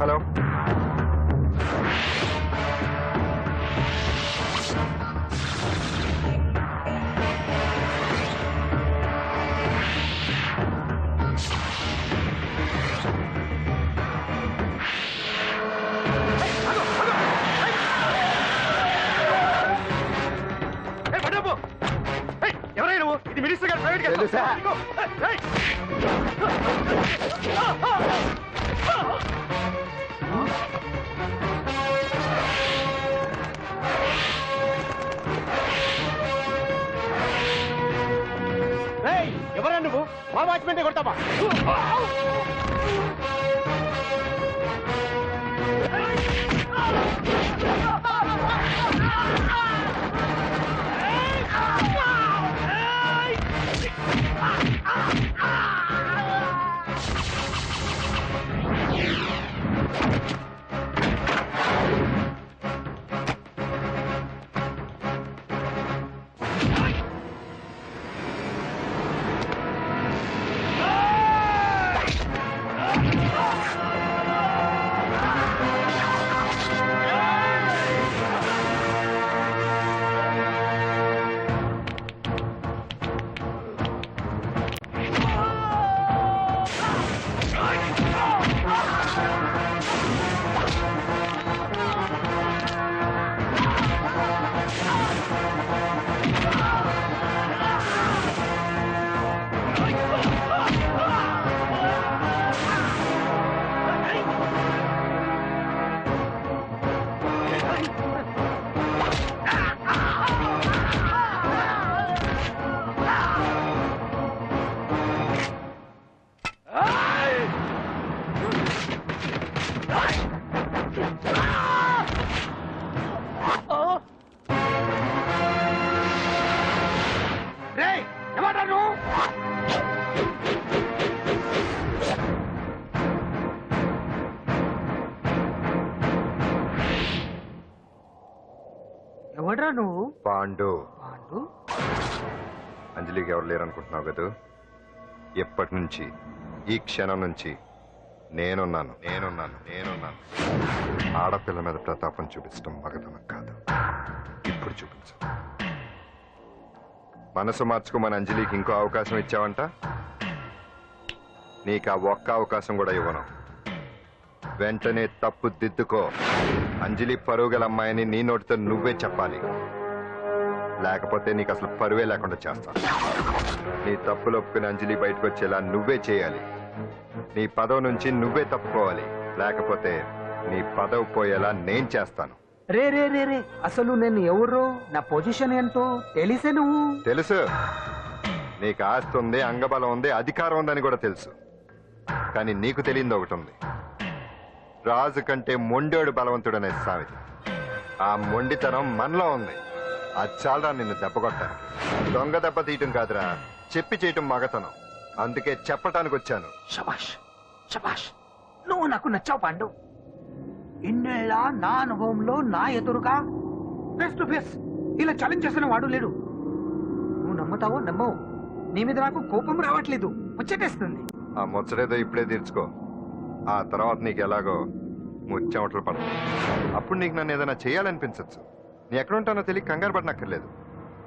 Hello. 吧！啊！Fight! Pandu. Pandu. అంజలికి ఎవరు లేరనుకుంటున్నావు కదా? ఎప్పటి నుంచి? ఈ క్షణం నుంచి నేనున్నాను నేనున్నాను నేనున్నాను. ఆడపిల్ల మీద ప్రతాపం చూపించడం మగతనం కాదు. ఇప్పుడు చూపించు. మనసు మార్చుకోమని అంజలికి ఇంకో అవకాశం ఇచ్చావంట? నీకు ఆ ఒక్క అవకాశం కూడా ఇవ్వను. వెంటనే తప్పు దిద్దుకో. అంజలి పరుగుల అమ్మాయిని నీ నోటితో నువ్వే చెప్పాలి. లేకపోతే నీకు అసలు పరువే లేకుండా చేస్తాను నీ తప్పులు ఒప్పుకుని అంజలి బయటకు వచ్చేలా నువ్వే చేయాలి. నీ పదవి నుంచి నువ్వే తప్పుకోవాలి. లేకపోతే నీ పదవి పోయేలా నేను చేస్తాను. రే రే రే రే అసలు నేను ఎవరు? నా పొజిషన్ ఏంటో తెలిసే నువ్వు? తెలుసు. నీకు ఆస్తి ఉంది అంగబలం ఉంది అధికారం ఉందని కూడా తెలుసు. కానీ నీకు తెలియంది ఒకటి ఉంది. రాజు కంటే మొండోడు బలవంతుడనే సామెత. ఆ మొండితనం మనలో ఉంది. అది చాలరా నిన్ను దెబ్బకొట్టాను దొంగ దెబ్బ తీయటం కాదురా. చెప్పి చేయటం మగతనం. అందుకే చెప్పటానికి వచ్చాను. శబాష్ శబాష్ నువ్వు నాకు నచ్చావు పాండు. ఇన్నేళ్ళ నా అనుభవంలో నా ఎదురుగా ఫేస్ టు ఫేస్ ఇలా ఛాలెంజ్ చేసిన వాడు లేడు. నువ్వు నమ్ముతావో నమ్మవు. నీ మీద నాకు కోపం రావట్లేదు. ముచ్చటేస్తుంది. ఆ ముచ్చటేదో ఇప్పుడే తీర్చుకో. ఆ తర్వాత నీకు ఎలాగో ముచ్చెమటలు పడతాయి. అప్పుడు నీకు నన్ను ఏదైనా చేయాలనిపించవచ్చు నీ ఎక్కడుంటానో తెలియ కంగారు పడనక్కర్లేదు.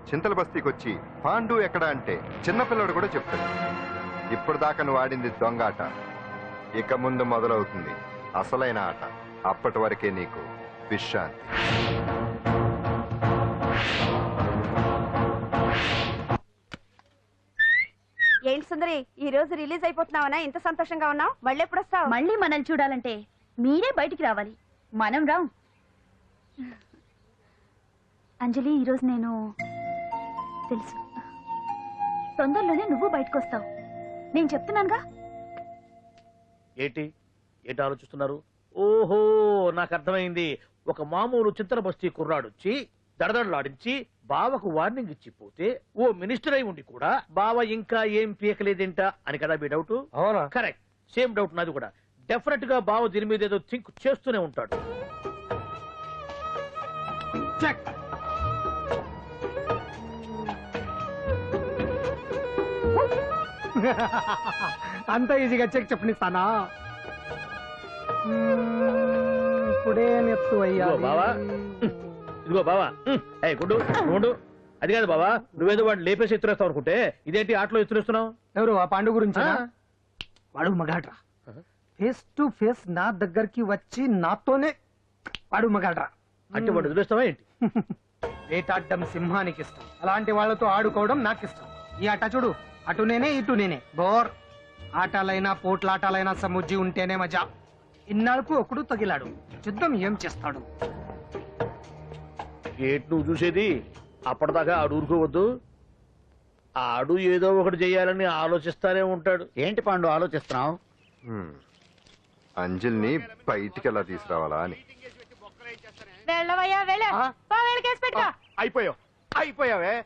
చింతల బస్తీకి వచ్చి పాండు ఎక్కడ? అంటే చిన్నపిల్లడు కూడా చెప్తాడు. ఇప్పుడు దాకా నువ్వు ఆడింది దొంగ ఆట. ఇక ముందు మొదలవుతుంది అసలైన ఆట. అప్పటి వరకే నీకు విశ్రాంతి. ఏంటి సుందరి ఈ రోజు రిలీజ్ అయిపోతున్నావనా? ఇంత సంతోషంగా ఉన్నావు? మళ్ళీ ఎప్పుడు వస్తావు మళ్ళీ మనల్ని చూడాలంటే మీరే బయటికి రావాలి. మనం రాం. అంజలి ఈరోజు నేను తెలుసు. తొందరలోనే నువ్వు బయటకు వస్తావు నేను చెప్తున్నానుగా? ఏంటి? ఏంటి ఆలోచిస్తున్నారు? ఓహో నాకు అర్థమైంది. ఒక మామూలు చింతన బస్తీ కుర్రాడొచ్చి దడదడలాడించి బావకు వార్నింగ్ ఇచ్చి పోతే ఓ మినిస్టర్ అయి ఉండి కూడా బావ ఇంకా ఏం పీకలేదేంట అని కదా మీ డౌట్? అవునా? కరెక్ట్. సేమ్ డౌట్ నాది కూడా. డెఫినెట్గా బావ దీని మీద ఏదో థింక్ చేస్తూనే ఉంటాడు. చెక్. అంత ఈజీగా చెక్ చెప్పనిస్తానా. ఇప్పుడే నెత్తు ఇదిగో బావా. ఇదిగో బావా. ఏ గుడ్డు గుడ్డు. అది కాదు బావా నువ్వేదో వాడిని లేపేసి ఎత్తురేస్తావు అనుకుంటే ఇదేంటి ఆటలో ఎత్తురేస్తున్నావు? ఎవరు ఆ పాండు గురించి? వాడు మగాడ్రా. ఫేస్ టు ఫేస్ నా దగ్గరికి వచ్చి నాతోనే వాడు మగాడ్రా. అంటే వాడు వదిలేస్తావా ఏంటి? వేటాడ్డం సింహానికి ఇష్టం అలాంటి వాళ్ళతో ఆడుకోవడం నాకు ఇష్టం ఈ ఆట చూడు. అటు నేనే ఇటు నేనే. బోర్. ఆటలైనా పోట్లాటాలైనా సముజ్జి ఉంటేనే మజా. ఇన్నాళ్ళకు ఒకడు తగిలాడు. యుద్ధం ఏం చేస్తాడు? గేట్ నువ్వు చూసేది? అప్పటిదాకా ఆడు ఊరుకోవద్దు. ఆడు ఏదో ఒకటి చేయాలని ఆలోచిస్తానే ఉంటాడు. ఏంటి పాండు ఆలోచిస్తున్నావు. అంజలిని బయటికి ఎలా తీసుకురావాలా అని. వెళ్ళవయ్యా వెళ్ళ. కేసు పెట్టుకో. అయిపోయావు. అయిపోయావే?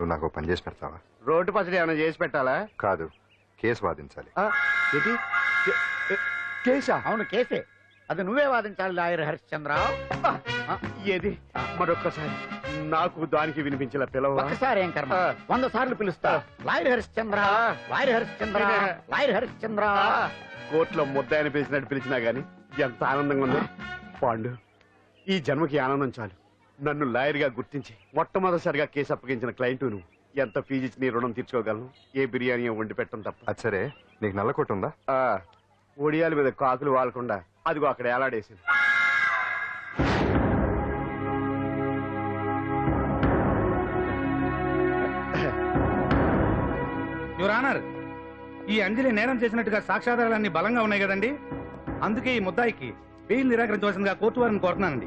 నువ్వు నాకు పని చేసి పెడతావా? రోడ్డు పసడి ఏమైనా చేసి పెట్టాలా? కాదు కేసు వాదించాలి. ఆ, ఏంటి? కే- ఏ- కేసా? అవును కేసే. అది నువ్వే వాదించాలి లాయర్ హరిశ్చంద్ర ఆ, ఏది? మరొక్కసారి నాకు దానికి వినిపించిన పిలవ ఒక్కసారి ఏం కర్మ? ఆ. వంద సార్లు పిలుస్తా. లాయర్ హరిశ్చంద్ర ఆ. లాయర్ హరిశ్చంద్ర లాయర్ హరిశ్చంద్ర కోర్టులో ముద్దాయని పిలిచినట్టు పిలిచినా గాని ఎంత ఆనందంగా ఉందో. పాండు ఈ జన్మకి ఆనందం చాలు. నన్ను లాయర్గా గుర్తించి మొట్టమొదటిసారిగా కేసు అప్పగించిన క్లయింట్ నువ్వు. ఎంత ఫీజు ఇచ్చి నీ రుణం తీర్చుకోగలను? ఏ బిర్యానీ వండి పెట్టడం తప్ప. అది సరే. నీకు నల్ల కొట్టు ఉందా? ఆ, ఒడియాల మీద కాకులు వాలకుండా అదిగో అక్కడ ఏలాడేసింది. యువర్ ఆనర్ ఈ అంజలి నేరం చేసినట్టుగా సాక్ష్యాధారాలన్నీ బలంగా ఉన్నాయి కదండి? అందుకే ఈ ముద్దాయికి బెయిల్ నిరాకరించవలసిందిగా కోర్టు వారిని కోరుతున్నానండి.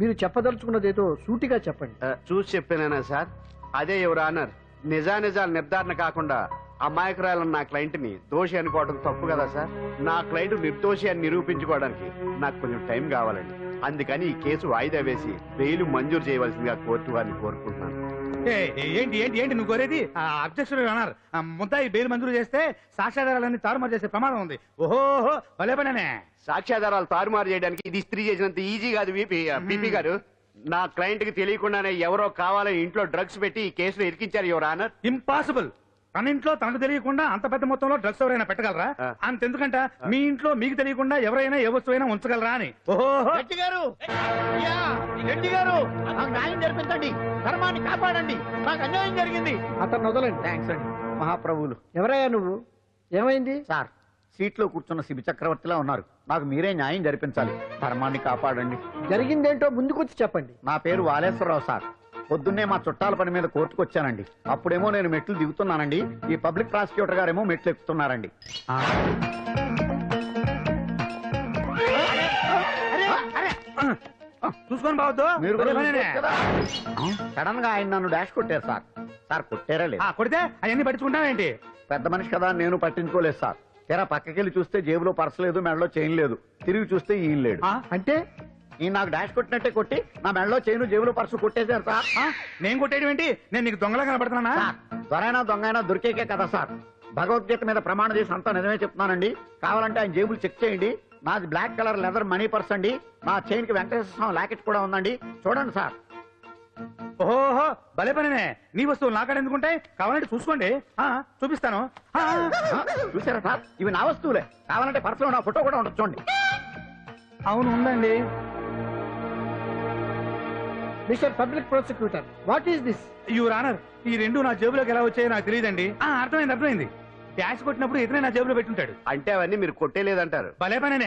మీరు చెప్పదలుచుకున్నదేదో సూటిగా చెప్పండి. చూసి చెప్పానా సార్? అదే ఎవరు ఆనర్. నిజానిజాలు నిర్ధారణ కాకుండా అమాయకురాలన్న నా క్లయింట్ని దోషి అనుకోవడం తప్పు కదా సార్? నా క్లయింట్ నిర్దోషి అని నిరూపించుకోవడానికి నాకు కొంచెం టైం కావాలండి. అందుకని ఈ కేసు వాయిదా వేసి బెయిల్ మంజూరు చేయవలసిందిగా కోర్టు వారిని కోరుకుంటున్నాను. ఏంటి ఏంటి ఏంటి నువ్వు కోరేది? అధ్యక్షుడు అన్నారు. ముద్దాయి బెయిల్ మంజూరు చేస్తే సాక్ష్యాధారాలన్నీ తారుమారు చేసే ప్రమాదం ఉంది. ఓహోహో భలే సాక్ష్యాధారాలు తారుమారు చేయడానికి ఇది స్త్రీ చేసినంత ఈజీ కాదు బీపీ గారు. నా క్లయింట్కి తెలియకుండానే ఎవరో కావాలని ఇంట్లో డ్రగ్స్ పెట్టి ఈ కేసులో ఇరికించారు ఎవరు ఆనర్. ఇంపాసిబుల్. తన ఇంట్లో తనకు తెలియకుండా అంత పెద్ద మొత్తంలో డ్రగ్స్ ఎవరైనా పెట్టగలరా. అంతెందుకంట మీ ఇంట్లో మీకు తెలియకుండా ఎవరైనా ఏ వస్తువైనా ఉంచగలరా అని. ఓహో! రెడ్డి గారు! అయ్యా, రెడ్డి గారు! నాకు న్యాయం జరిపించండి. ధర్మాన్ని కాపాడండి. నాకు అన్యాయం జరిగింది. అతను వదలండి. థ్యాంక్స్ అండి. మహాప్రభువులు. ఎవరయ్యా నువ్వు? ఏమైంది? సార్ సీట్లో కూర్చున్న శిబి చక్రవర్తిలా ఉన్నారు. నాకు మీరే న్యాయం జరిపించాలి. ధర్మాన్ని కాపాడండి. జరిగిందేంటో ముందుకొచ్చి చెప్పండి. నా పేరు వాలేశ్వరరావు సార్. పొద్దున్నే మా చుట్టాల పని మీద కోర్టుకు వచ్చానండి. అప్పుడేమో నేను మెట్లు దిగుతున్నానండి. ఈ పబ్లిక్ ప్రాసిక్యూటర్ గారేమో మెట్లు ఎక్కుతున్నారండి. చూసుకొని బావద్దు. మీరు కూడా. సడన్గా ఆయన నన్ను డాష్ కొట్టారు సార్. సార్ కొట్టారా లేదు. ఆ, కొడితే అవన్నీ పట్టించుకుంటావేంటి? పెద్ద మనిషి కదా నేను పట్టించుకోలేదు సార్. తెర పక్కకెళ్ళి చూస్తే జేబులో పర్స్ లేదు మెడలో చైన్ లేదు. తిరిగి చూస్తే ఈయన లేడు? అంటే? ఈయన నాకు డాష్ కొట్టినట్టే కొట్టి నా మెడలో చైన్ జేబులో పర్సు కొట్టేశారు సార్? నేను కొట్టేయడం ఏంటి? నేను నీకు దొంగలా కనబడుతున్నానా? దొరైనా దొంగైనా దొరికేకే కదా సార్. భగవద్గీత మీద ప్రమాణం చేసి అంతా నిజమే చెప్తున్నానండి. కావాలంటే ఆయన జేబులు చెక్ చేయండి. నాది black colour leather money purse అండి. నా చైన్కి వెంకటేశ్వర స్వామి లాకెట్ కూడా ఉందండి. చూడండి సార్. ఓహో భలే పనినే. నీ వస్తువులు నాకాడ ఎందుకుంటాయి? కావాలంటే చూసుకోండి. ఆ, చూపిస్తాను. ఆ, ఆ, చూసారా సార్? ఇవి నా వస్తువులే. కావాలంటే పర్సులో నా ఫోటో కూడా ఉండొచ్చు చూడండి. అవును ఉందండి. Mister public prosecutor what is this? Your honour ఈ రెండు నా జేబులోకి ఎలా వచ్చాయో నాకు తెలియదండి. అర్థమైంది అర్థమైంది. డాష్ కొట్టినప్పుడు ఇతనే నా జేబులో పెట్టుంటాడు. అంటే అవన్నీ మీరు కొట్టేలేదంటారు. భలే పనేనే.